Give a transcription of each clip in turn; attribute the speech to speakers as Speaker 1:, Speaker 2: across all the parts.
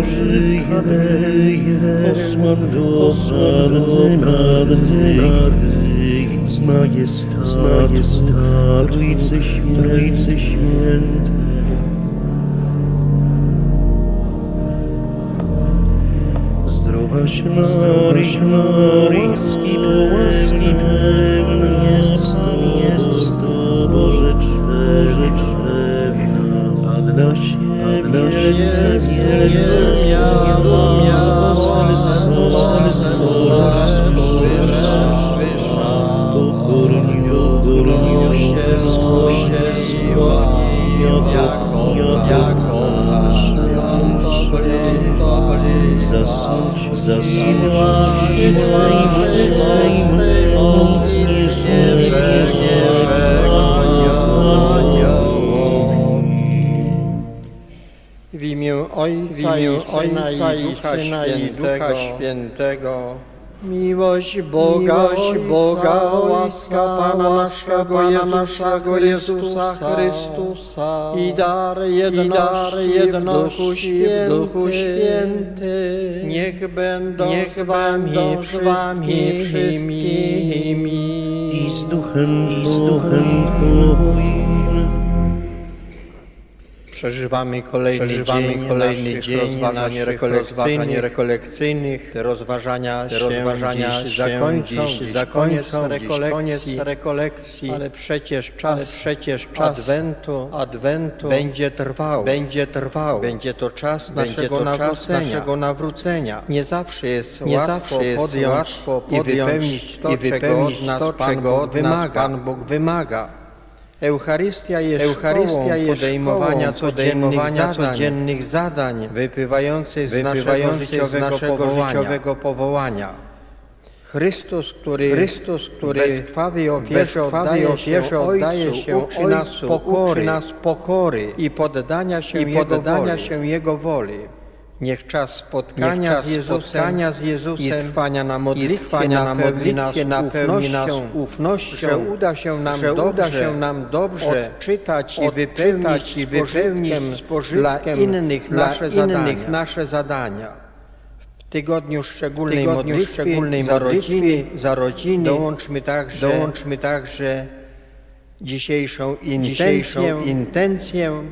Speaker 1: Boży, Osman do Maryi, z majestatu, z majestatu, Trójcy Świętej, Trójcy Świętej. Zdrowaś Maryś, Maryjski, połaski pełna jest, jest, miała, Pokornie, pokornie się,
Speaker 2: Ojca,
Speaker 3: W imię
Speaker 2: i Syna,
Speaker 3: Ojca
Speaker 2: i
Speaker 3: i
Speaker 2: Ducha,
Speaker 3: Syna, i
Speaker 2: Świętego.
Speaker 3: Ducha Świętego.
Speaker 2: Miłość Boga,
Speaker 3: Miłość
Speaker 2: Boga,
Speaker 3: Ojca,
Speaker 2: łaska Pana naszego,
Speaker 3: Pana
Speaker 2: naszego Jezusa Chrystusa i dar jedności, w Duchu Święty. Niech będą
Speaker 3: Niech
Speaker 2: wami
Speaker 3: z wami
Speaker 2: wszystkimi.
Speaker 1: i z duchem, i z duchem Twoim.
Speaker 2: Przeżywamy kolejny
Speaker 3: Przeżywamy
Speaker 2: dzień,
Speaker 3: kolejny
Speaker 2: naszych
Speaker 3: dzień
Speaker 2: rozważań rekolekcyjnych.
Speaker 3: rekolekcyjnych.
Speaker 2: Te rozważania,
Speaker 3: Te
Speaker 2: się
Speaker 3: rozważania
Speaker 2: dziś
Speaker 3: się
Speaker 2: zakończą,
Speaker 3: dziś zakończą,
Speaker 2: rekolekcji,
Speaker 3: koniec rekolekcji.
Speaker 2: ale przecież czas,
Speaker 3: Ale przecież czas
Speaker 2: Adwentu,
Speaker 3: Adwentu
Speaker 2: będzie trwał,
Speaker 3: będzie trwał.
Speaker 2: będzie to czas
Speaker 3: Będzie
Speaker 2: naszego
Speaker 3: to
Speaker 2: nawrócenia.
Speaker 3: naszego
Speaker 2: nawrócenia. Nie zawsze jest
Speaker 3: Nie
Speaker 2: łatwo
Speaker 3: zawsze jest
Speaker 2: podjąć,
Speaker 3: łatwo
Speaker 2: i
Speaker 3: podjąć
Speaker 2: wypełnić to,
Speaker 3: i wypełnić
Speaker 2: czego od nas
Speaker 3: to,
Speaker 2: Pan
Speaker 3: czego
Speaker 2: Bóg
Speaker 3: od nas
Speaker 2: wymaga.
Speaker 3: Pan Bóg wymaga.
Speaker 2: Eucharystia jest
Speaker 3: Eucharystia jest
Speaker 2: podejmowania,
Speaker 3: szkołą
Speaker 2: codziennych,
Speaker 3: podejmowania
Speaker 2: zadań,
Speaker 3: codziennych zadań,
Speaker 2: wypływających z naszego
Speaker 3: wypływających z
Speaker 2: życiowego,
Speaker 3: naszego
Speaker 2: powołania.
Speaker 3: życiowego powołania.
Speaker 2: Chrystus, który,
Speaker 3: Chrystus, który
Speaker 2: bez krwawej ofierze,
Speaker 3: bezkrwawej
Speaker 2: oddaje,
Speaker 3: ofierze
Speaker 2: się
Speaker 3: oddaje się
Speaker 2: uczy nas pokory,
Speaker 3: uczy nas pokory
Speaker 2: i poddania się,
Speaker 3: i
Speaker 2: Jego
Speaker 3: poddania
Speaker 2: woli.
Speaker 3: się Jego woli.
Speaker 2: Niech czas spotkania
Speaker 3: Niech czas
Speaker 2: z Jezusem,
Speaker 3: spotkania z Jezusem
Speaker 2: i trwania na modlitwie,
Speaker 3: trwania na modlitwie
Speaker 2: nas
Speaker 3: napełni nas
Speaker 2: ufnością,
Speaker 3: ufnością,
Speaker 2: że uda się nam dobrze,
Speaker 3: uda się nam dobrze
Speaker 2: odczytać i wypełnić
Speaker 3: i wypełnić z pożytkiem
Speaker 2: dla innych
Speaker 3: dla
Speaker 2: nasze
Speaker 3: innych
Speaker 2: zadania.
Speaker 3: nasze zadania.
Speaker 2: W tygodniu szczególnej
Speaker 3: tygodniu
Speaker 2: modlitwy,
Speaker 3: szczególnej
Speaker 2: za rodziny,
Speaker 3: za rodziny,
Speaker 2: dołączmy także,
Speaker 3: dołączmy także
Speaker 2: dzisiejszą
Speaker 3: dzisiejszą
Speaker 2: intencję,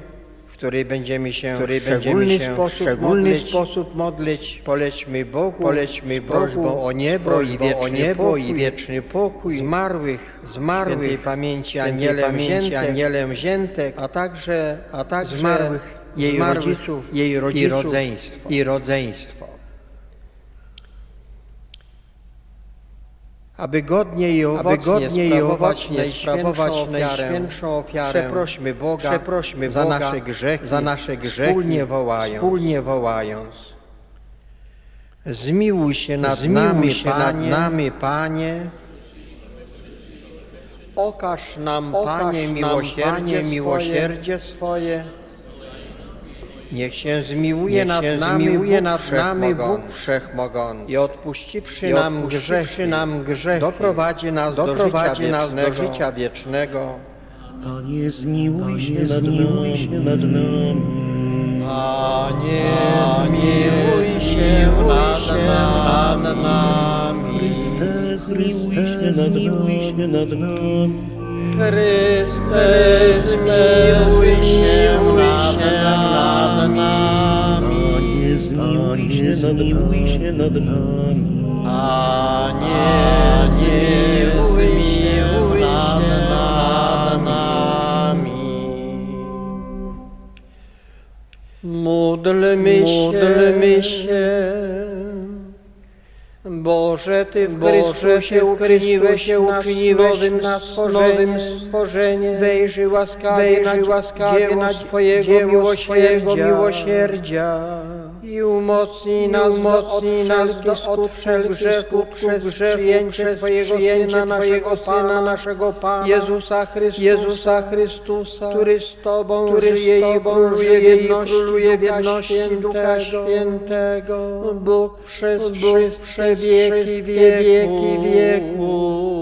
Speaker 2: której będziemy się
Speaker 3: w której będziemy się
Speaker 2: sposób
Speaker 3: szczególny
Speaker 2: modlić.
Speaker 3: sposób modlić.
Speaker 2: Polećmy Bogu,
Speaker 3: Polećmy Bogu
Speaker 2: prośbą o niebo
Speaker 3: prośbą
Speaker 2: i wieczny
Speaker 3: o niebo
Speaker 2: pokój,
Speaker 3: i wieczny pokój
Speaker 2: zmarłych,
Speaker 3: zmarłych,
Speaker 2: świętej pamięci anielem
Speaker 3: pamięci
Speaker 2: wziętek,
Speaker 3: anielem wziętek,
Speaker 2: a także,
Speaker 3: a także
Speaker 2: zmarłych jej
Speaker 3: zmarłych,
Speaker 2: rodziców,
Speaker 3: jej rodziców
Speaker 2: i rodzeństwo.
Speaker 3: i rodzeństwo.
Speaker 2: Aby godnie i owocnie,
Speaker 3: Aby godnie i owocnie
Speaker 2: najświętszą
Speaker 3: sprawować
Speaker 2: ofiarę,
Speaker 3: najświętszą ofiarę,
Speaker 2: przeprośmy Boga,
Speaker 3: przeprośmy
Speaker 2: za
Speaker 3: Boga
Speaker 2: nasze grzechy,
Speaker 3: za nasze grzechy,
Speaker 2: wspólnie wołając.
Speaker 3: wspólnie wołając.
Speaker 2: Zmiłuj się nad
Speaker 3: Zmiłuj
Speaker 2: nami,
Speaker 3: się nad
Speaker 2: Panie,
Speaker 3: nami, Panie,
Speaker 2: okaż nam,
Speaker 3: Okaż
Speaker 2: Panie,
Speaker 3: nam,
Speaker 2: miłosierdzie, swoje,
Speaker 3: miłosierdzie
Speaker 2: swoje. Niech się zmiłuje
Speaker 3: Niech
Speaker 2: nad
Speaker 3: się
Speaker 2: nami,
Speaker 3: zmiłuje
Speaker 2: Bóg
Speaker 3: nad nami. Bóg Wszechmogący
Speaker 2: i odpuściwszy
Speaker 3: i
Speaker 2: nam
Speaker 3: odpuściwszy
Speaker 2: grzechy,
Speaker 3: nam grzechy,
Speaker 2: doprowadzi nas,
Speaker 3: doprowadzi
Speaker 2: do, życia
Speaker 3: nas do
Speaker 2: wiecznego,
Speaker 3: życia wiecznego.
Speaker 1: Panie, zmiłuj się nad nami, się nad nami.
Speaker 2: Panie, zmiłuj się nad, nad nami.
Speaker 1: Chryste, zmiłuj się nad nami.
Speaker 2: Chryste, zmiłuj się nad nami.
Speaker 1: Panie, zmiłuj się, nad nami.
Speaker 2: Panie, zmiłuj się nad nami. Módlmy się, módlmy się. Boże, Ty w Chrystusie uczyniłeś się uczyniłeś nas nowym stworzeniem. Wejrzyj łaskawie, wejrzyj łaskawie na Twojego miłosierdzia, miłosierdzia i umocnij nas, umocnij nas do od wszelkich grzechów przez przyjęcie Twojego Syna, naszego Pana, naszego Pana, Jezusa Chrystusa, Jezusa Chrystusa, który z Tobą który żyje i króluje i króluje w jedności Ducha Świętego, Bóg przez Bóg przez wieki, wieki, wieku.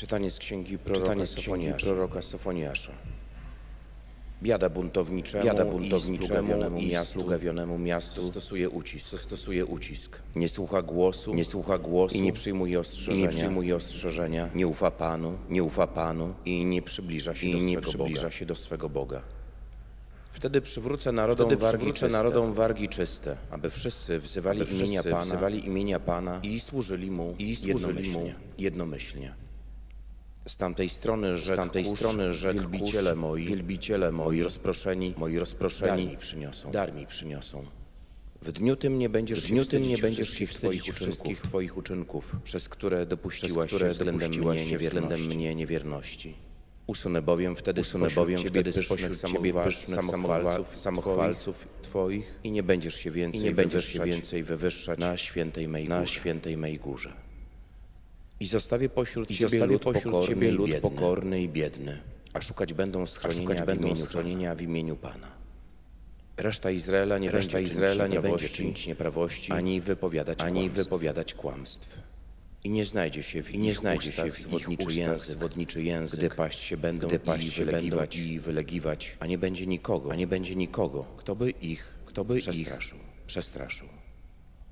Speaker 4: Czytanie z księgi proroka, Czytanie z księgi proroka Sofoniasza. Biada buntowniczemu, Biada buntowniczemu i jasługawionemu miastu. Stosuje ucisk, stosuje ucisk. Nie słucha głosu, nie słucha głosu i nie przyjmuje ostrzeżenia, i nie przyjmuje ostrzeżenia, nie ufa Panu, nie ufa Panu. I nie przybliża się, i do, nie swego przybliża Boga. się do swego Boga. Wtedy przywrócę narodom,
Speaker 5: Wtedy
Speaker 4: wargi, czyste, narodom wargi czyste, aby wszyscy wzywali,
Speaker 5: Aby
Speaker 4: imienia,
Speaker 5: wszyscy
Speaker 4: Pana,
Speaker 5: wzywali
Speaker 4: imienia Pana i służyli Mu, i służyli mu jednomyślnie. Z tamtej strony z tamtej kurz, strony wielbiciele kurz, moi, wielbiciele moi rozproszeni, moi rozproszeni, dar mi przyniosą, dar mi przyniosą. W dniu tym nie będziesz, w dniu tym nie będziesz się w twoich wszystkich twoich uczynków, przez które dopuściłaś które się względem mnie, się względem mnie niewierności. Usunę bowiem wtedy, usunę bowiem wtedy spośród ciebie pysznych samochwalców, samochwalców twoich i nie będziesz się więcej, i nie będziesz się więcej wywyższać na świętej mej, na świętej mej górze. I zostawię pośród
Speaker 5: I
Speaker 4: ciebie
Speaker 5: zostawię
Speaker 4: lud
Speaker 5: pośród
Speaker 4: pokorny,
Speaker 5: ciebie
Speaker 4: i
Speaker 5: lud
Speaker 4: biedny,
Speaker 5: pokorny
Speaker 4: i biedny, a szukać będą schronienia,
Speaker 5: szukać
Speaker 4: w,
Speaker 5: będą
Speaker 4: imieniu, schronienia w imieniu Pana. Reszta Izraela nie
Speaker 5: Reszta
Speaker 4: będzie
Speaker 5: Izraela
Speaker 4: czynić
Speaker 5: nie będzie
Speaker 4: nieprawości,
Speaker 5: czynić
Speaker 4: nieprawości, ani wypowiadać ani
Speaker 5: kłamstw.
Speaker 4: wypowiadać kłamstw. I nie znajdzie się w, i nie
Speaker 5: ich
Speaker 4: znajdzie się w
Speaker 5: zwodniczy język,
Speaker 4: zwodniczy język,
Speaker 5: gdy
Speaker 4: paść się będą,
Speaker 5: gdy
Speaker 4: i,
Speaker 5: paść się
Speaker 4: wylegiwać, i wylegiwać, a nie będzie nikogo, a nie będzie nikogo, kto by ich, kto by przestraszył, ich przestraszył.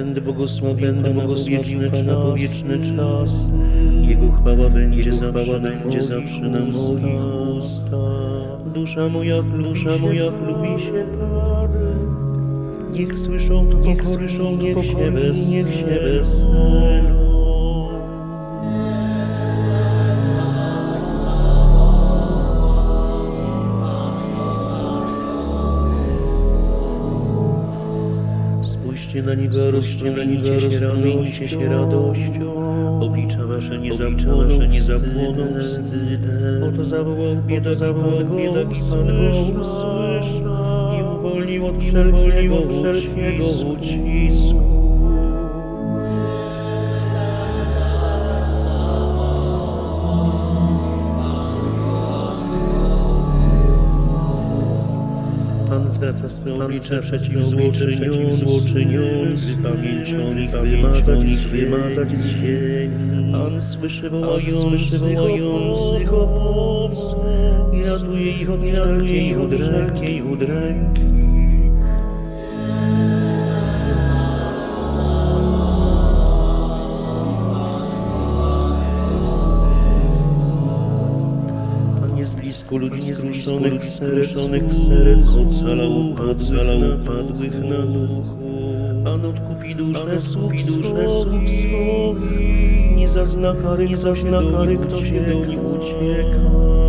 Speaker 1: Będę błogosławił Będę błogosławił Pana po wieczny czas. Jego chwała będzie zawsze, będzie zawsze na moich ustach. Dusza moja, dusza moja chlubi się Panem. Niech słyszą niech słyszą niech się bez, Spójrzcie na niego, na niego, rozpromienicie się radością. Oblicza wasze nie zapłoną, nie zapłoną wstydem. Oto zawołał biedak, zawołał biedak i Pan go usłyszał i uwolnił od wszelkiego, wszelkiego ucisku. Pan zwraca swe oblicze przeciw złoczyniom, złoczyniom, by pamięć o nich wymazać, ich wymazać z ziemi. Pan słyszy wołających o pomoc i ratuje ich od wszelkiej udręki, blisko ludzi niezruszonych, wzruszonych serc, ocalał upadłych, napadłych na duchu. Pan odkupi duszę sług swoich, nie zazna kary, nie zazna kary, kto się do nich ucieka.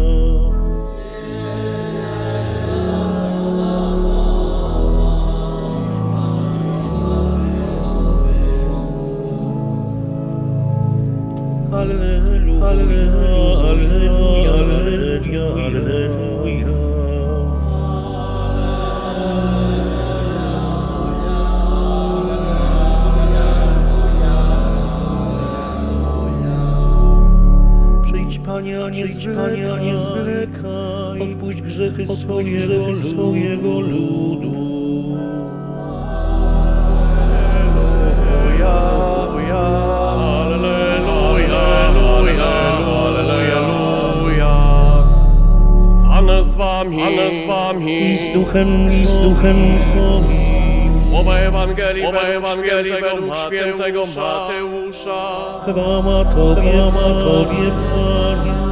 Speaker 1: Swojego, swojego ludu.
Speaker 6: Wami, z wami.
Speaker 1: I z duchem, i z duchem Twoim.
Speaker 6: Słowa Ewangelii, Słowa Ewangelii według świętego Mateusza.
Speaker 1: Chwała Tobie, chwała Tobie, Panie.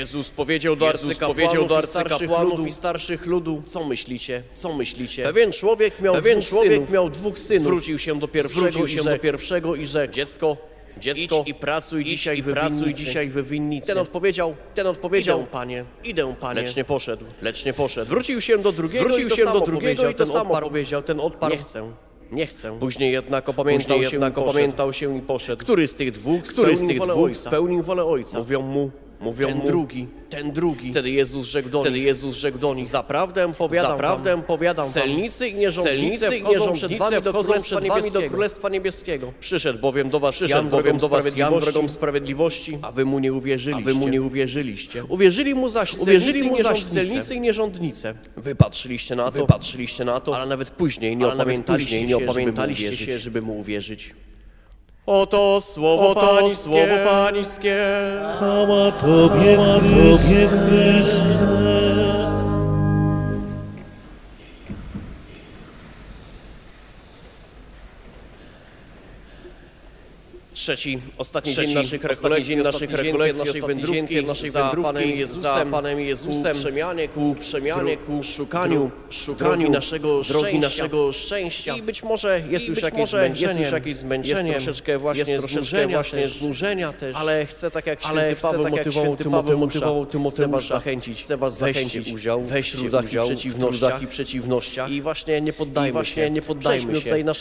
Speaker 6: Jezus powiedział do arcykapłanów, do arcykapłanów i starszych ludu, co myślicie, co myślicie? Pewien człowiek miał, Pewien dwóch, człowiek synów. miał dwóch synów. Zwrócił się do pierwszego,
Speaker 7: Zwrócił
Speaker 6: i
Speaker 7: się
Speaker 6: rzekł,
Speaker 7: do pierwszego i rzekł,
Speaker 6: dziecko, dziecko,
Speaker 7: idź i pracuj dzisiaj
Speaker 6: i pracuj dzisiaj w winnicy.
Speaker 7: Ten odpowiedział,
Speaker 6: ten odpowiedział,
Speaker 7: idę, panie,
Speaker 6: idę, panie,
Speaker 7: lecz nie poszedł.
Speaker 6: lecz nie poszedł.
Speaker 7: Zwrócił się do drugiego
Speaker 6: Zwrócił
Speaker 7: i to
Speaker 6: się
Speaker 7: samo
Speaker 6: do drugiego
Speaker 7: powiedział,
Speaker 6: i to
Speaker 7: ten
Speaker 6: samo powiedział, ten odparł,
Speaker 7: nie chcę, nie chcę.
Speaker 6: Później jednak opamiętał
Speaker 7: Później
Speaker 6: się
Speaker 7: jednak
Speaker 6: i poszedł.
Speaker 7: opamiętał się i poszedł.
Speaker 6: Który z tych dwóch
Speaker 7: Który z tych dwóch
Speaker 6: ojca?
Speaker 7: spełnił wolę ojca?
Speaker 6: Mówią mu, mówią
Speaker 7: ten
Speaker 6: mu,
Speaker 7: drugi,
Speaker 6: ten drugi.
Speaker 7: Wtedy Jezus rzekł do
Speaker 6: Wtedy
Speaker 7: nich,
Speaker 6: Jezus rzekł do nich,
Speaker 7: Zaprawdę powiadam
Speaker 6: Zaprawdę
Speaker 7: wam,
Speaker 6: powiadam
Speaker 7: celnicy i nierządnicy
Speaker 6: celnicy
Speaker 7: wchodzą przed wami do Królestwa
Speaker 6: wami do
Speaker 7: Niebieskiego.
Speaker 6: Królestwa Niebieskiego.
Speaker 7: Przyszedł bowiem do was
Speaker 6: Przyszedł
Speaker 7: Jan
Speaker 6: bowiem do was Jan
Speaker 7: sprawiedliwości,
Speaker 6: drogą sprawiedliwości,
Speaker 7: a wy mu nie uwierzyliście.
Speaker 6: a wy mu nie uwierzyliście.
Speaker 7: Uwierzyli mu zaś
Speaker 6: Uwierzyli mu zaś
Speaker 7: celnicy
Speaker 6: i nierządnice.
Speaker 7: Wy patrzyliście na to,
Speaker 6: Wy patrzyliście na to,
Speaker 7: ale nawet później nie
Speaker 6: ale
Speaker 7: opamiętaliście,
Speaker 6: później
Speaker 7: się,
Speaker 6: nie opamiętaliście się, żeby mu uwierzyć.
Speaker 7: Oto słowo
Speaker 6: Oto
Speaker 7: pańskie,
Speaker 6: słowo
Speaker 7: pańskie.
Speaker 1: Chwała Tobie, Tobie Chryste.
Speaker 6: Trzeci, ostatni
Speaker 7: Trzeci,
Speaker 6: dzień naszych
Speaker 7: ostatni
Speaker 6: rekolekcji,
Speaker 7: dzień
Speaker 6: naszych rekolekcji, naszej wędrówki,
Speaker 7: dzień naszej
Speaker 6: za
Speaker 7: wędrówki,
Speaker 6: Panem Jezusem,
Speaker 7: za Panem Jezusem,
Speaker 6: ku przemianie, ku przemianie, ku
Speaker 7: szukaniu,
Speaker 6: szukaniu
Speaker 7: drogi naszego
Speaker 6: drogi
Speaker 7: szczęścia.
Speaker 6: naszego szczęścia.
Speaker 7: I być może jest
Speaker 6: I
Speaker 7: już jakieś
Speaker 6: może
Speaker 7: zmęczenie,
Speaker 6: jest już jakieś zmęczenie,
Speaker 7: jest troszeczkę właśnie
Speaker 6: jest troszeczkę
Speaker 7: znużenia
Speaker 6: właśnie
Speaker 7: też.
Speaker 6: znużenia też.
Speaker 7: Ale chcę tak jak
Speaker 6: Ale chcę
Speaker 7: Paweł
Speaker 6: tak jak
Speaker 7: motywował
Speaker 6: święty Paweł
Speaker 7: Tymoteusza,
Speaker 6: motywował
Speaker 7: chcę
Speaker 6: Tymoteusza,
Speaker 7: was zachęcić,
Speaker 6: chcę was zachęcić,
Speaker 7: udział
Speaker 6: weźcie
Speaker 7: w trudach i
Speaker 6: udział w
Speaker 7: przeciwnościach.
Speaker 6: trudach i przeciwnościach.
Speaker 7: I właśnie nie poddajmy się.
Speaker 6: nie poddajmy się.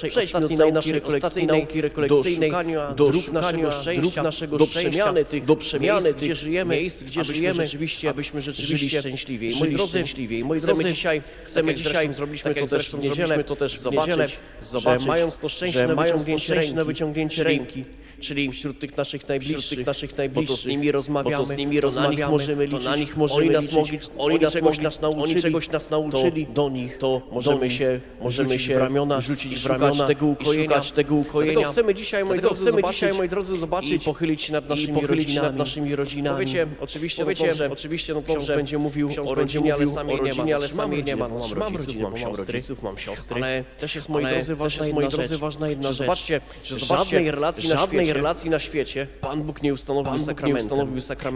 Speaker 6: Przejdźmy
Speaker 7: nauki
Speaker 6: naszej ostatniej nauki rekolekcyjnej,
Speaker 7: do szukania
Speaker 6: do
Speaker 7: dróg
Speaker 6: szukania
Speaker 7: naszego
Speaker 6: dróg
Speaker 7: szczęścia,
Speaker 6: naszego
Speaker 7: do przemiany tych,
Speaker 6: do przemiany
Speaker 7: miejsc,
Speaker 6: tych
Speaker 7: gdzie żyjemy,
Speaker 6: miejsc, gdzie
Speaker 7: abyśmy
Speaker 6: żyjemy,
Speaker 7: rzeczywiście,
Speaker 6: abyśmy rzeczywiście
Speaker 7: szczęśliwie. Moi drodzy,
Speaker 6: szczęśliwie. Moi drodzy,
Speaker 7: dzisiaj,
Speaker 6: chcemy
Speaker 7: tak
Speaker 6: dzisiaj,
Speaker 7: zrobiliśmy
Speaker 6: tak
Speaker 7: to też w niedzielę,
Speaker 6: to też
Speaker 7: zobaczyć,
Speaker 6: niedzielę,
Speaker 7: zobaczyć,
Speaker 6: że mając to szczęście na
Speaker 7: mając to
Speaker 6: wyciągnięcie ręki,
Speaker 7: na wyciągnięcie ręki, czyli wśród tych naszych najbliższych,
Speaker 6: wśród tych naszych
Speaker 7: bo to z
Speaker 6: najbliższych,
Speaker 7: nimi rozmawiamy,
Speaker 6: bo to z nimi
Speaker 7: to
Speaker 6: rozmawiamy,
Speaker 7: możemy
Speaker 6: to
Speaker 7: liczyć,
Speaker 6: na nich możemy
Speaker 7: oni nas mogli,
Speaker 6: oni
Speaker 7: oni
Speaker 6: nas
Speaker 7: czegoś nas
Speaker 6: oni
Speaker 7: nauczyli,
Speaker 6: czegoś nas nauczyli,
Speaker 7: to do nich, to
Speaker 6: do
Speaker 7: możemy się, możemy się
Speaker 6: w ramiona,
Speaker 7: rzucić w ramiona
Speaker 6: tego ukojenia,
Speaker 7: tego ukojenia.
Speaker 6: Dlatego chcemy dzisiaj, moi drodzy,
Speaker 7: chcemy
Speaker 6: zobaczyć
Speaker 7: dzisiaj, moi drodzy, zobaczyć
Speaker 6: i pochylić się nad naszymi
Speaker 7: się nad
Speaker 6: rodzinami.
Speaker 7: naszymi rodzinami.
Speaker 6: Powiecie, oczywiście,
Speaker 7: Powiecie,
Speaker 6: no dobrze,
Speaker 7: oczywiście, no dobrze,
Speaker 6: będzie mówił o rodzinie, ale samej nie ma.
Speaker 7: ale
Speaker 6: mam
Speaker 7: samej nie ma. Mam rodziców, mam
Speaker 6: mam
Speaker 7: siostry,
Speaker 6: mam siostry.
Speaker 7: ale też jest, moi drodzy, ważna
Speaker 6: moi
Speaker 7: jedna
Speaker 6: drodzy,
Speaker 7: rzecz,
Speaker 6: ważna jedna rzecz,
Speaker 7: zobaczcie,
Speaker 6: że
Speaker 7: żadnej relacji na
Speaker 6: żadnej relacji na świecie
Speaker 7: Pan Bóg nie ustanowił
Speaker 6: Bóg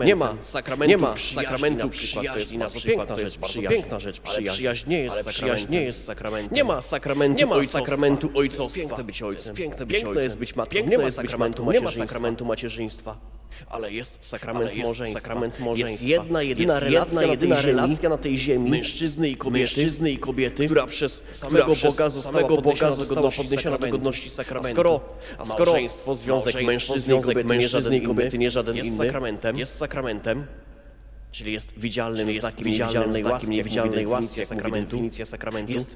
Speaker 6: nie
Speaker 7: ma sakramentu,
Speaker 6: Nie ma sakramentu przyjaźni, na przykład, to
Speaker 7: rzecz,
Speaker 6: jest bardzo piękna rzecz, przyjaźń.
Speaker 7: nie jest sakramentem.
Speaker 6: nie jest sakramentem.
Speaker 7: Nie ma sakramentu
Speaker 6: Nie ma sakramentu ojcostwa.
Speaker 7: piękne być ojcem.
Speaker 6: Piękne być
Speaker 7: Piękne
Speaker 6: ojcem.
Speaker 7: jest być matką.
Speaker 6: Piękne
Speaker 7: Nie ma
Speaker 6: być
Speaker 7: sakramentu.
Speaker 6: Nie ma sakramentu macierzyństwa.
Speaker 7: Ale jest sakrament
Speaker 6: Ale jest
Speaker 7: małżeństwa.
Speaker 6: sakrament małżeństwa.
Speaker 7: Jest jedna jedyna
Speaker 6: Jest
Speaker 7: relacja,
Speaker 6: jedna
Speaker 7: na, tej
Speaker 6: jedyna
Speaker 7: ziemi,
Speaker 6: relacja na tej ziemi
Speaker 7: mężczyzny i kobiety,
Speaker 6: mężczyzny i kobiety,
Speaker 7: która przez samego Boga została podniesiona do
Speaker 6: została
Speaker 7: godności
Speaker 6: podniesiona do
Speaker 7: sakramentu.
Speaker 6: godności sakramentu.
Speaker 7: A skoro, a skoro
Speaker 6: małżeństwo, związek mężczyzny
Speaker 7: związek
Speaker 6: kobiety, nie
Speaker 7: mężczyzny i kobiety, nie żaden
Speaker 6: jest
Speaker 7: inny,
Speaker 6: sakramentem,
Speaker 7: jest sakramentem,
Speaker 6: czyli jest widzialnym
Speaker 7: jest
Speaker 6: znakiem
Speaker 7: łaski,
Speaker 6: łaski,
Speaker 7: niewidzialnej łaski, jak mówi
Speaker 6: sakramentu,
Speaker 7: definicja sakramentu,
Speaker 6: jest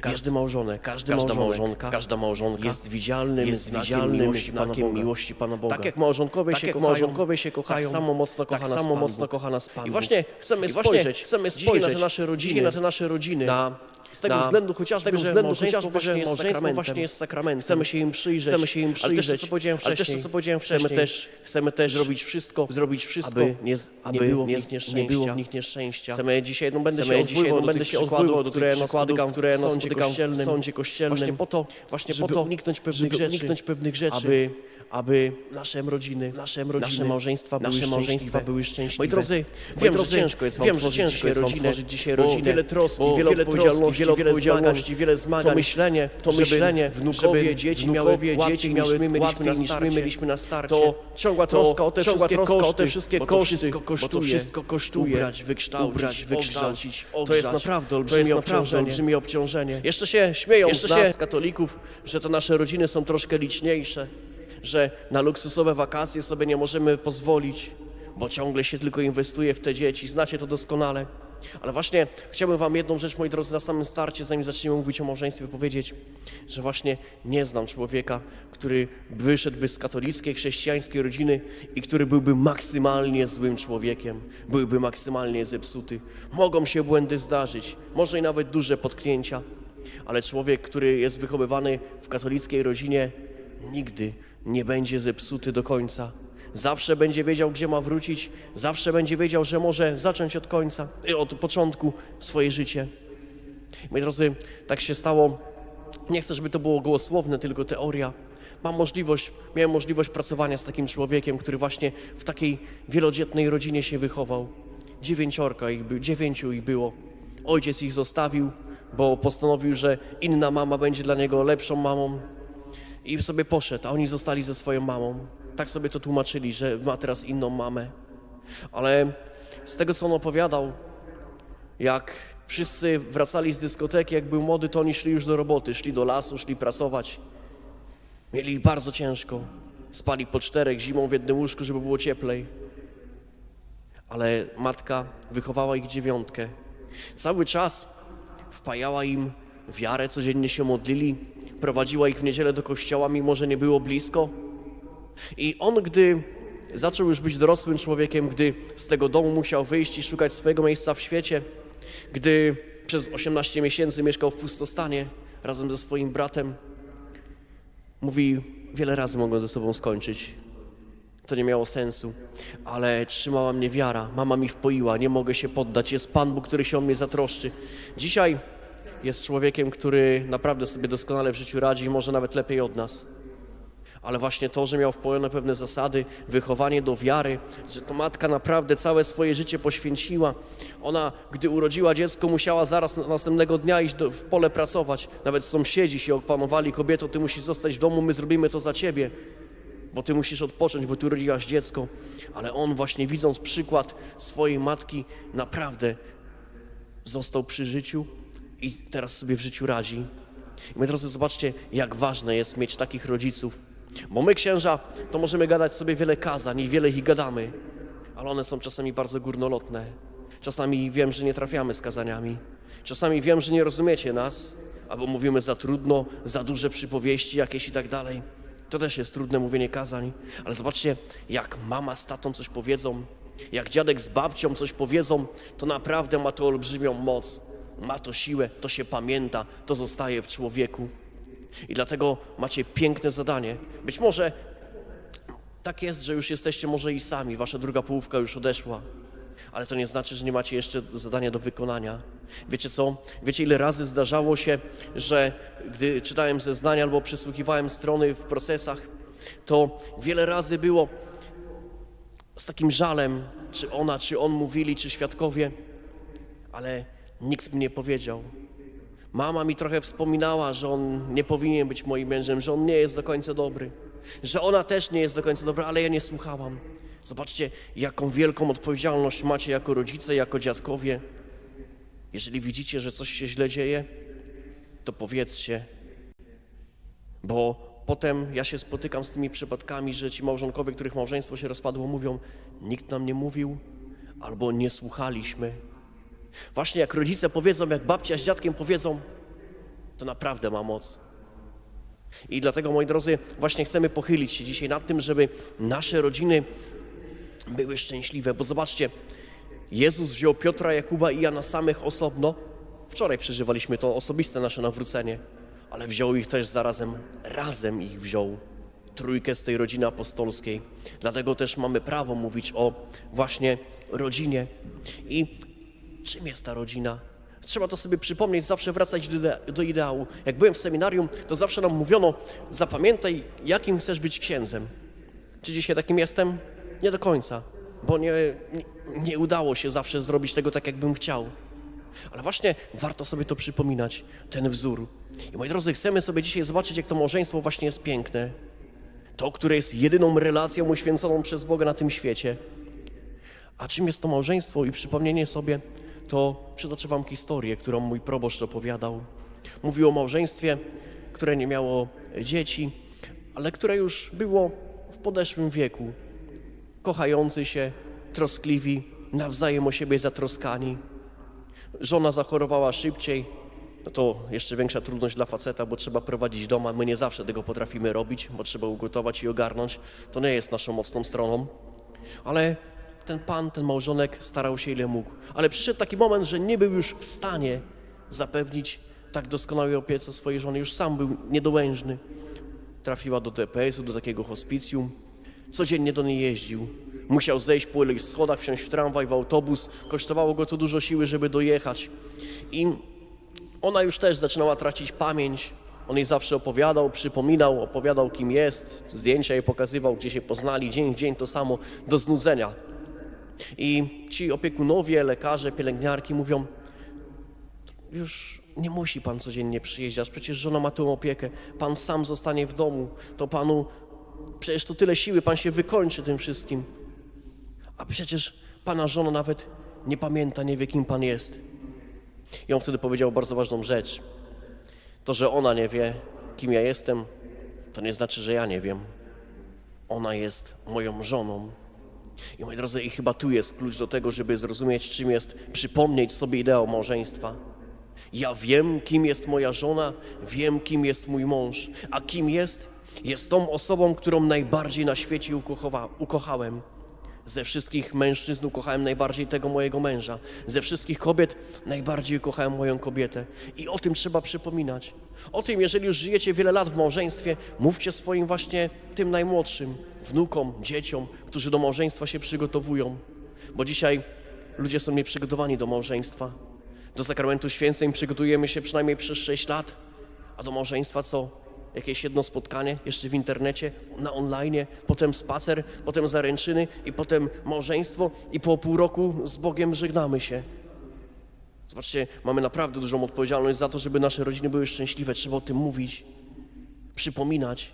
Speaker 7: każdy małżonek, każdy
Speaker 6: każda małżonka,
Speaker 7: każda małżonka
Speaker 6: jest widzialnym
Speaker 7: jest widzialnym
Speaker 6: miłości Pana
Speaker 7: znakiem
Speaker 6: Boga.
Speaker 7: miłości Pana Boga.
Speaker 6: Tak jak małżonkowie
Speaker 7: Tak
Speaker 6: się
Speaker 7: jak
Speaker 6: kochają,
Speaker 7: małżonkowie się kochają,
Speaker 6: tak samo mocno
Speaker 7: tak
Speaker 6: kocha nas
Speaker 7: samo
Speaker 6: Pan
Speaker 7: mocno kocha nas Pan
Speaker 6: I właśnie chcemy
Speaker 7: I właśnie
Speaker 6: spojrzeć,
Speaker 7: chcemy
Speaker 6: dzisiaj na te
Speaker 7: spojrzeć
Speaker 6: nasze rodziny,
Speaker 7: na te nasze rodziny,
Speaker 6: na z tego
Speaker 7: na-
Speaker 6: względu chociażby,
Speaker 7: z tego
Speaker 6: że
Speaker 7: względu
Speaker 6: małżeństwo
Speaker 7: chociażby,
Speaker 6: właśnie
Speaker 7: że
Speaker 6: jest
Speaker 7: małżeństwo właśnie jest sakramentem.
Speaker 6: Chcemy się im przyjrzeć,
Speaker 7: Chcemy się im
Speaker 6: ale też to,
Speaker 7: przyjrzeć,
Speaker 6: co powiedziałem
Speaker 7: ale też to,
Speaker 6: wcześniej,
Speaker 7: co powiedziałem
Speaker 6: chcemy
Speaker 7: wcześniej,
Speaker 6: też, chcemy też zrobić wszystko,
Speaker 7: zrobić wszystko,
Speaker 6: aby nie,
Speaker 7: aby
Speaker 6: nie było w
Speaker 7: nie-
Speaker 6: nich
Speaker 7: nie
Speaker 6: nieszczęścia.
Speaker 7: było w nich nieszczęścia.
Speaker 6: Chcemy dzisiaj, no będę
Speaker 7: Chcemy
Speaker 6: się
Speaker 7: dzisiaj,
Speaker 6: odwoływał,
Speaker 7: no
Speaker 6: do
Speaker 7: będę się odwoływał do
Speaker 6: które
Speaker 7: przykładów,
Speaker 6: spotykam,
Speaker 7: które spotykam w sądzie kościelnym,
Speaker 6: właśnie po to,
Speaker 7: właśnie po to,
Speaker 6: uniknąć pewnych rzeczy, aby, aby
Speaker 7: nasze rodziny,
Speaker 6: nasze rodziny,
Speaker 7: nasze małżeństwa były
Speaker 6: nasze małżeństwa
Speaker 7: szczęśliwe.
Speaker 6: były szczęśliwe.
Speaker 7: Moi drodzy, wiem,
Speaker 6: drodzy,
Speaker 7: że ciężko jest wam
Speaker 6: wiem, że ciężko
Speaker 7: dzisiaj
Speaker 6: jest
Speaker 7: rodzinę,
Speaker 6: tworzyć dzisiaj rodzinę,
Speaker 7: wiele troski, wiele
Speaker 6: wiele
Speaker 7: odpowiedzialności, wiele
Speaker 6: wiele
Speaker 7: odpowiedzialności, wiele zmagań,
Speaker 6: to myślenie,
Speaker 7: to myślenie,
Speaker 6: wnukowie,
Speaker 7: żeby
Speaker 6: dzieci miały
Speaker 7: wnukowie,
Speaker 6: łatwiej
Speaker 7: dzieci miały
Speaker 6: my mieliśmy
Speaker 7: niż my mieliśmy na starcie.
Speaker 6: To ciągła troska o te wszystkie
Speaker 7: troska o te
Speaker 6: koszty,
Speaker 7: wszystkie
Speaker 6: bo to
Speaker 7: koszty,
Speaker 6: wszystko
Speaker 7: bo to
Speaker 6: kosztuje.
Speaker 7: wszystko kosztuje.
Speaker 6: Ubrać, wykształcić,
Speaker 7: Ubrać,
Speaker 6: wykształcić,
Speaker 7: To jest naprawdę olbrzymie obciążenie.
Speaker 6: olbrzymie obciążenie.
Speaker 7: Jeszcze się śmieją
Speaker 6: Jeszcze
Speaker 7: z nas,
Speaker 6: się-
Speaker 7: katolików, że to nasze rodziny są troszkę liczniejsze, że na luksusowe wakacje sobie nie możemy pozwolić, bo ciągle się tylko inwestuje w te dzieci. Znacie to doskonale. Ale właśnie chciałbym wam jedną rzecz, moi drodzy, na samym starcie, zanim zaczniemy mówić o małżeństwie, powiedzieć, że właśnie nie znam człowieka, który wyszedłby z katolickiej, chrześcijańskiej rodziny i który byłby maksymalnie złym człowiekiem, byłby maksymalnie zepsuty. Mogą się błędy zdarzyć, może i nawet duże potknięcia, ale człowiek, który jest wychowywany w katolickiej rodzinie, nigdy nie będzie zepsuty do końca. Zawsze będzie wiedział, gdzie ma wrócić, zawsze będzie wiedział, że może zacząć od końca, y, od początku swoje życie. Moi drodzy, tak się stało. Nie chcę, żeby to było gołosłowne, tylko teoria. Mam możliwość, miałem możliwość pracowania z takim człowiekiem, który właśnie w takiej wielodzietnej rodzinie się wychował. Dziewięciorka ich było, dziewięciu ich było. Ojciec ich zostawił, bo postanowił, że inna mama będzie dla niego lepszą mamą i sobie poszedł, a oni zostali ze swoją mamą. Tak sobie to tłumaczyli, że ma teraz inną mamę. Ale z tego, co on opowiadał, jak wszyscy wracali z dyskoteki, jak był młody, to oni szli już do roboty, szli do lasu, szli pracować. Mieli bardzo ciężko. Spali po czterech zimą w jednym łóżku, żeby było cieplej. ale matka wychowała ich dziewiątkę. Cały czas wpajała im wiarę, codziennie się modlili, prowadziła ich w niedzielę do kościoła, mimo że nie było blisko. I on, gdy zaczął już być dorosłym człowiekiem, gdy z tego domu musiał wyjść i szukać swojego miejsca w świecie, gdy przez 18 miesięcy mieszkał w pustostanie razem ze swoim bratem, mówi, wiele razy mogłem ze sobą skończyć. To nie miało sensu, ale trzymała mnie wiara. Mama mi wpoiła, nie mogę się poddać. Jest Pan Bóg, który się o mnie zatroszczy. Dzisiaj jest człowiekiem, który naprawdę sobie doskonale w życiu radzi i może nawet lepiej od nas. Ale właśnie to, że miał wpojone pewne zasady, wychowanie do wiary, że to matka naprawdę całe swoje życie poświęciła. Ona, gdy urodziła dziecko, musiała zaraz na- następnego dnia iść do, w pole pracować. Nawet sąsiedzi się opanowali, kobieto, ty musisz zostać w domu, my zrobimy to za ciebie bo ty musisz odpocząć, bo ty urodziłaś dziecko. Ale on właśnie widząc przykład swojej matki, naprawdę został przy życiu i teraz sobie w życiu radzi. Moi drodzy, zobaczcie, jak ważne jest mieć takich rodziców. Bo my, księża, to możemy gadać sobie wiele kazań i wiele ich gadamy, ale one są czasami bardzo górnolotne. Czasami wiem, że nie trafiamy z kazaniami. Czasami wiem, że nie rozumiecie nas, albo mówimy za trudno, za duże przypowieści jakieś i tak dalej. To też jest trudne mówienie kazań, ale zobaczcie, jak mama z tatą coś powiedzą, jak dziadek z babcią coś powiedzą, to naprawdę ma to olbrzymią moc, ma to siłę, to się pamięta, to zostaje w człowieku. I dlatego macie piękne zadanie. Być może tak jest, że już jesteście może i sami, wasza druga połówka już odeszła, ale to nie znaczy, że nie macie jeszcze zadania do wykonania. Wiecie co? Wiecie, ile razy zdarzało się, że gdy czytałem zeznania albo przesłuchiwałem strony w procesach, to wiele razy było z takim żalem, czy ona, czy on mówili, czy świadkowie, ale nikt mi nie powiedział. Mama mi trochę wspominała, że on nie powinien być moim mężem, że on nie jest do końca dobry, że ona też nie jest do końca dobra, ale ja nie słuchałam. Zobaczcie, jaką wielką odpowiedzialność macie jako rodzice, jako dziadkowie. Jeżeli widzicie, że coś się źle dzieje, to powiedzcie, bo potem ja się spotykam z tymi przypadkami, że ci małżonkowie, których małżeństwo się rozpadło, mówią: Nikt nam nie mówił, albo nie słuchaliśmy. Właśnie jak rodzice powiedzą, jak babcia z dziadkiem powiedzą, to naprawdę ma moc. I dlatego, moi drodzy, właśnie chcemy pochylić się dzisiaj nad tym, żeby nasze rodziny były szczęśliwe, bo zobaczcie, Jezus wziął Piotra, Jakuba i Jana samych osobno. Wczoraj przeżywaliśmy to osobiste nasze nawrócenie, ale wziął ich też zarazem, razem ich wziął. Trójkę z tej rodziny apostolskiej. Dlatego też mamy prawo mówić o właśnie rodzinie. I czym jest ta rodzina? Trzeba to sobie przypomnieć, zawsze wracać do, idea- do ideału. Jak byłem w seminarium, to zawsze nam mówiono, zapamiętaj, jakim chcesz być księdzem. Czy dzisiaj takim jestem? Nie do końca, bo nie, nie, nie udało się zawsze zrobić tego tak, jakbym chciał. Ale właśnie warto sobie to przypominać, ten wzór. I moi drodzy, chcemy sobie dzisiaj zobaczyć, jak to małżeństwo właśnie jest piękne. To, które jest jedyną relacją uświęconą przez Boga na tym świecie. A czym jest to małżeństwo i przypomnienie sobie, to przytoczę wam historię, którą mój proboszcz opowiadał. Mówił o małżeństwie, które nie miało dzieci, ale które już było w podeszłym wieku. Kochający się, troskliwi, nawzajem o siebie zatroskani. Żona zachorowała szybciej, no to jeszcze większa trudność dla faceta, bo trzeba prowadzić dom, a my nie zawsze tego potrafimy robić, bo trzeba ugotować i ogarnąć. To nie jest naszą mocną stroną. Ale ten pan, ten małżonek starał się ile mógł. Ale przyszedł taki moment, że nie był już w stanie zapewnić tak doskonałej opiece swojej żony. Już sam był niedołężny. Trafiła do DPS-u, do takiego hospicjum. Codziennie do niej jeździł. Musiał zejść po ileś schodach, wsiąść w tramwaj, w autobus. Kosztowało go to dużo siły, żeby dojechać. I ona już też zaczynała tracić pamięć. On jej zawsze opowiadał, przypominał, opowiadał kim jest, zdjęcia jej pokazywał, gdzie się poznali, dzień w dzień to samo, do znudzenia. I ci opiekunowie, lekarze, pielęgniarki mówią, już nie musi pan codziennie przyjeżdżać, przecież żona ma tę opiekę, pan sam zostanie w domu, to panu, przecież to tyle siły, pan się wykończy tym wszystkim. A przecież pana żona nawet nie pamięta, nie wie kim pan jest. I on wtedy powiedział bardzo ważną rzecz. To, że ona nie wie, kim ja jestem, to nie znaczy, że ja nie wiem. Ona jest moją żoną. I moi drodzy, i chyba tu jest klucz do tego, żeby zrozumieć, czym jest przypomnieć sobie ideał małżeństwa. Ja wiem, kim jest moja żona, wiem, kim jest mój mąż. A kim jest? Jest tą osobą, którą najbardziej na świecie ukochałem. Ze wszystkich mężczyzn ukochałem najbardziej tego mojego męża. Ze wszystkich kobiet najbardziej kochałem moją kobietę. I o tym trzeba przypominać. O tym, jeżeli już żyjecie wiele lat w małżeństwie, mówcie swoim właśnie tym najmłodszym, wnukom, dzieciom, którzy do małżeństwa się przygotowują. Bo dzisiaj ludzie są nieprzygotowani do małżeństwa. Do sakramentu święceń przygotujemy się przynajmniej przez 6 lat, a do małżeństwa co? Jakieś jedno spotkanie, jeszcze w internecie, na online, potem spacer, potem zaręczyny i potem małżeństwo i po pół roku z Bogiem żegnamy się. Zobaczcie, mamy naprawdę dużą odpowiedzialność za to, żeby nasze rodziny były szczęśliwe. Trzeba o tym mówić, przypominać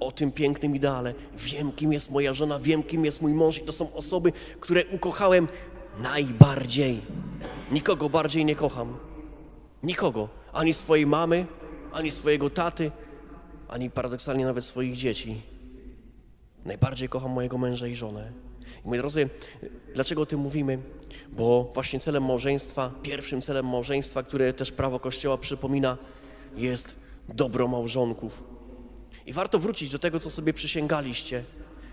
Speaker 7: o tym pięknym ideale. Wiem, kim jest moja żona, wiem, kim jest mój mąż i to są osoby, które ukochałem najbardziej. Nikogo bardziej nie kocham. Nikogo. Ani swojej mamy, ani swojego taty, ani paradoksalnie nawet swoich dzieci. Najbardziej kocham mojego męża i żonę. I moi drodzy, dlaczego o tym mówimy? Bo właśnie celem małżeństwa, pierwszym celem małżeństwa, które też prawo Kościoła przypomina, jest dobro małżonków. I warto wrócić do tego, co sobie przysięgaliście,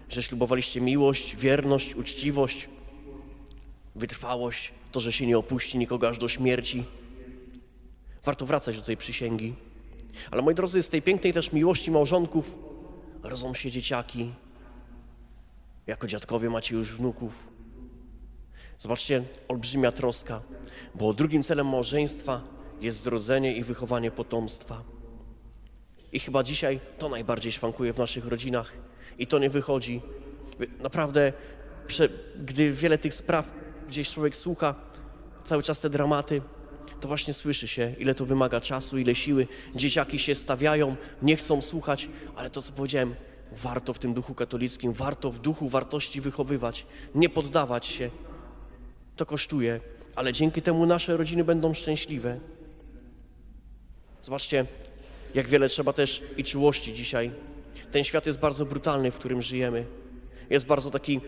Speaker 7: że ślubowaliście miłość, wierność, uczciwość, wytrwałość, to, że się nie opuści nikogo aż do śmierci. Warto wracać do tej przysięgi. Ale moi drodzy, z tej pięknej też miłości małżonków rodzą się dzieciaki. Jako dziadkowie macie już wnuków. Zobaczcie, olbrzymia troska, bo drugim celem małżeństwa jest zrodzenie i wychowanie potomstwa. I chyba dzisiaj to najbardziej szwankuje w naszych rodzinach i to nie wychodzi. Naprawdę, gdy wiele tych spraw gdzieś człowiek słucha, cały czas te dramaty, to właśnie słyszy się, ile to wymaga czasu, ile siły. Dzieciaki się stawiają, nie chcą słuchać, ale to, co powiedziałem, warto w tym duchu katolickim, warto w duchu wartości wychowywać, nie poddawać się. To kosztuje, ale dzięki temu nasze rodziny będą szczęśliwe. Zobaczcie, jak wiele trzeba też i czułości dzisiaj. Ten świat jest bardzo brutalny, w którym żyjemy. Jest bardzo taki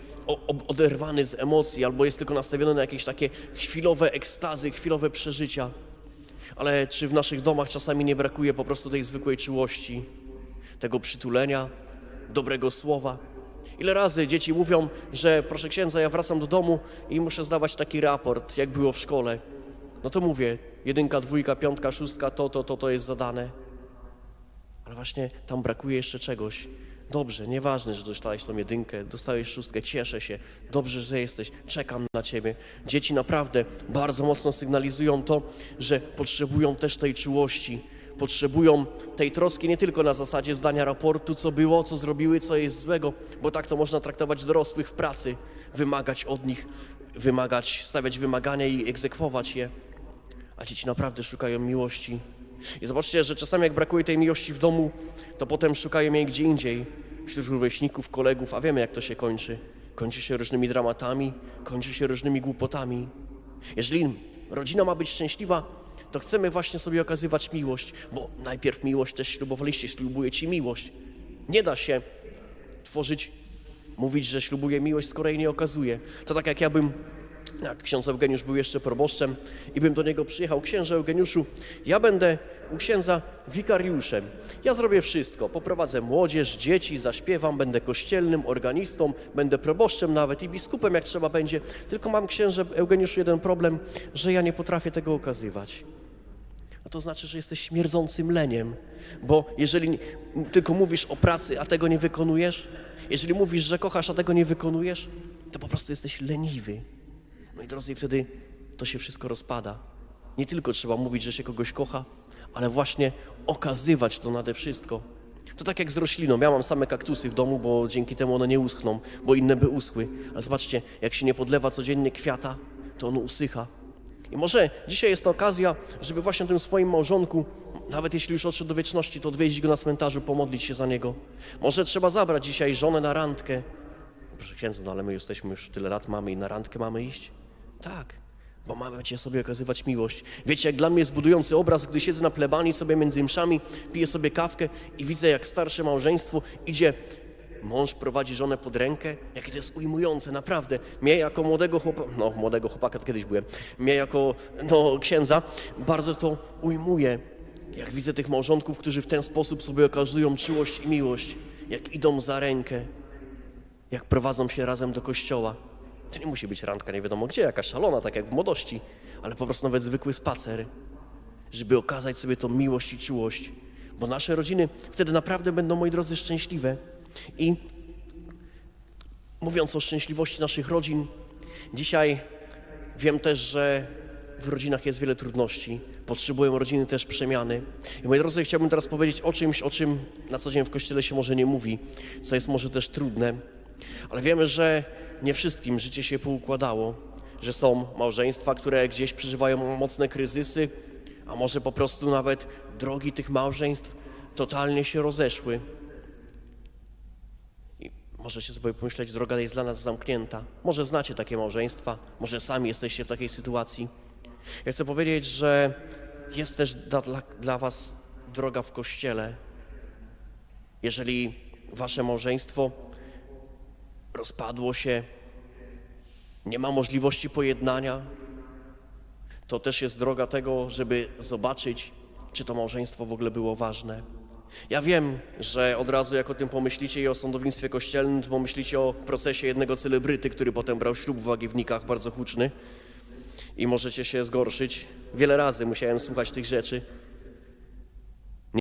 Speaker 7: oderwany z emocji, albo jest tylko nastawiony na jakieś takie chwilowe ekstazy, chwilowe przeżycia. Ale czy w naszych domach czasami nie brakuje po prostu tej zwykłej czułości, tego przytulenia, dobrego słowa? Ile razy dzieci mówią, że proszę księdza, ja wracam do domu i muszę zdawać taki raport, jak było w szkole. No to mówię, jedynka, dwójka, piątka, szóstka, to, to, to, to jest zadane. Ale właśnie tam brakuje jeszcze czegoś. Dobrze, nieważne, że dostałeś tą jedynkę, dostałeś szóstkę, cieszę się, dobrze, że jesteś, czekam na ciebie. Dzieci naprawdę bardzo mocno sygnalizują to, że potrzebują też tej czułości, potrzebują tej troski nie tylko na zasadzie zdania raportu, co było, co zrobiły, co jest złego, bo tak to można traktować dorosłych w pracy, wymagać od nich, wymagać, stawiać wymagania i egzekwować je. A dzieci naprawdę szukają miłości. I zobaczcie, że czasami jak brakuje tej miłości w domu, to potem szukają jej gdzie indziej, wśród rówieśników, kolegów, a wiemy jak to się kończy. Kończy się różnymi dramatami, kończy się różnymi głupotami. Jeżeli rodzina ma być szczęśliwa, to chcemy właśnie sobie okazywać miłość, bo najpierw miłość też ślubowaliście, ślubuje ci miłość. Nie da się tworzyć, mówić, że ślubuje miłość, skoro jej nie okazuje. To tak jak ja bym jak ksiądz Eugeniusz był jeszcze proboszczem i bym do niego przyjechał, księże Eugeniuszu, ja będę u księdza wikariuszem. Ja zrobię wszystko, poprowadzę młodzież, dzieci, zaśpiewam, będę kościelnym, organistą, będę proboszczem nawet i biskupem jak trzeba będzie. Tylko mam księże Eugeniuszu jeden problem, że ja nie potrafię tego okazywać. A to znaczy, że jesteś śmierdzącym leniem, bo jeżeli tylko mówisz o pracy, a tego nie wykonujesz, jeżeli mówisz, że kochasz, a tego nie wykonujesz, to po prostu jesteś leniwy. Moi drodzy, i wtedy to się wszystko rozpada. Nie tylko trzeba mówić, że się kogoś kocha, ale właśnie okazywać to nade wszystko. To tak jak z rośliną. Ja mam same kaktusy w domu, bo dzięki temu one nie uschną, bo inne by uschły. Ale zobaczcie, jak się nie podlewa codziennie kwiata, to ono usycha. I może dzisiaj jest to okazja, żeby właśnie tym swoim małżonku, nawet jeśli już odszedł do wieczności, to odwieźć go na cmentarzu, pomodlić się za niego. Może trzeba zabrać dzisiaj żonę na randkę. Proszę księdza, no ale my jesteśmy już tyle lat mamy i na randkę mamy iść? Tak, bo mamy cię sobie okazywać miłość. Wiecie, jak dla mnie jest budujący obraz, gdy siedzę na plebanii sobie między mszami, piję sobie kawkę i widzę, jak starsze małżeństwo idzie mąż prowadzi żonę pod rękę, jakie to jest ujmujące, naprawdę. Mnie jako młodego chłopaka, no młodego chłopaka to kiedyś byłem, mnie jako no, księdza bardzo to ujmuje. Jak widzę tych małżonków, którzy w ten sposób sobie okazują czułość i miłość, jak idą za rękę, jak prowadzą się razem do kościoła. To nie musi być randka nie wiadomo gdzie, jakaś szalona, tak jak w młodości, ale po prostu nawet zwykły spacer, żeby okazać sobie tą miłość i czułość. Bo nasze rodziny wtedy naprawdę będą, moi drodzy, szczęśliwe. I mówiąc o szczęśliwości naszych rodzin, dzisiaj wiem też, że w rodzinach jest wiele trudności. Potrzebują rodziny też przemiany. I moi drodzy, chciałbym teraz powiedzieć o czymś, o czym na co dzień w kościele się może nie mówi, co jest może też trudne. Ale wiemy, że nie wszystkim życie się poukładało, że są małżeństwa, które gdzieś przeżywają mocne kryzysy, a może po prostu nawet drogi tych małżeństw totalnie się rozeszły. I możecie sobie pomyśleć, droga jest dla nas zamknięta. Może znacie takie małżeństwa, może sami jesteście w takiej sytuacji. Ja chcę powiedzieć, że jest też dla, dla, dla Was droga w kościele. Jeżeli Wasze małżeństwo rozpadło się, nie ma możliwości pojednania, to też jest droga tego, żeby zobaczyć, czy to małżeństwo w ogóle było ważne. Ja wiem, że od razu jak o tym pomyślicie i o sądownictwie kościelnym, to pomyślicie o procesie jednego celebryty, który potem brał ślub w Łagiewnikach, bardzo huczny i możecie się zgorszyć. Wiele razy musiałem słuchać tych rzeczy,